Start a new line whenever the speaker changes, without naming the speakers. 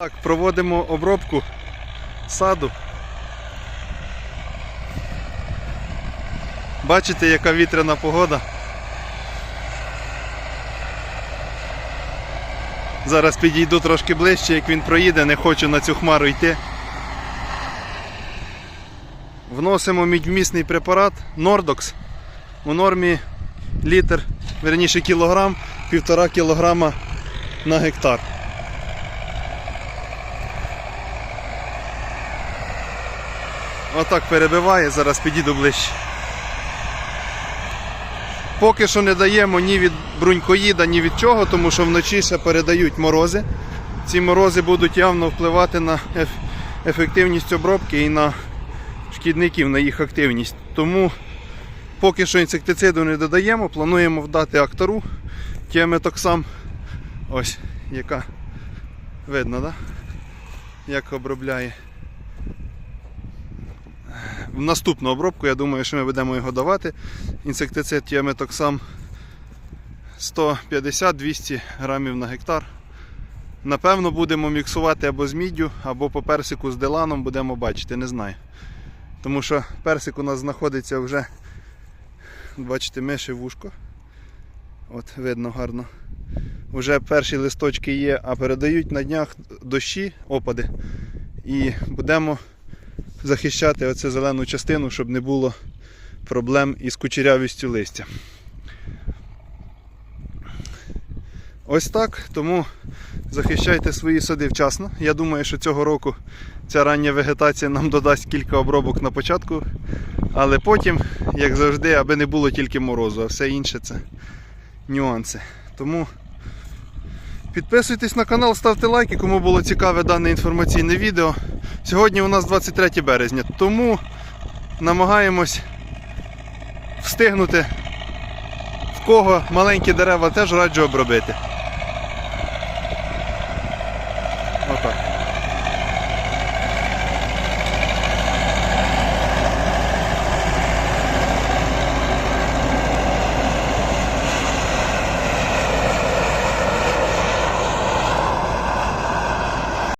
Так, проводимо обробку саду. Бачите, яка вітряна погода. Зараз підійду трошки ближче, як він проїде, не хочу на цю хмару йти. Вносимо мідьмісний препарат Nordox у нормі літр, верніше кілограм, півтора кілограма на гектар. Отак перебиває, зараз підійду ближче. Поки що не даємо ні від брунькоїда, ні від чого, тому що вночі ще передають морози. Ці морози будуть явно впливати на еф- ефективність обробки і на шкідників, на їх активність. Тому поки що інсектициду не додаємо, плануємо вдати актору тіаметоксам. Ось, яка видно, да? як обробляє. В наступну обробку, я думаю, що ми будемо його давати. Інсектицид тіаметоксам 150-200 грамів на гектар. Напевно, будемо міксувати або з міддю, або по персику з деланом будемо бачити, не знаю. Тому що персик у нас знаходиться вже, бачите, миші вушко. От, видно гарно. Вже перші листочки є, а передають на днях дощі, опади. І будемо захищати оцю зелену частину, щоб не було проблем із кучерявістю листя. Ось так, тому захищайте свої сади вчасно. Я думаю, що цього року ця рання вегетація нам додасть кілька обробок на початку, але потім, як завжди, аби не було тільки морозу, а все інше це нюанси. Тому підписуйтесь на канал, ставте лайки, кому було цікаве дане інформаційне відео. Сьогодні у нас 23 березня, тому намагаємось встигнути, в кого маленькі дерева теж раджу обробити. Отак.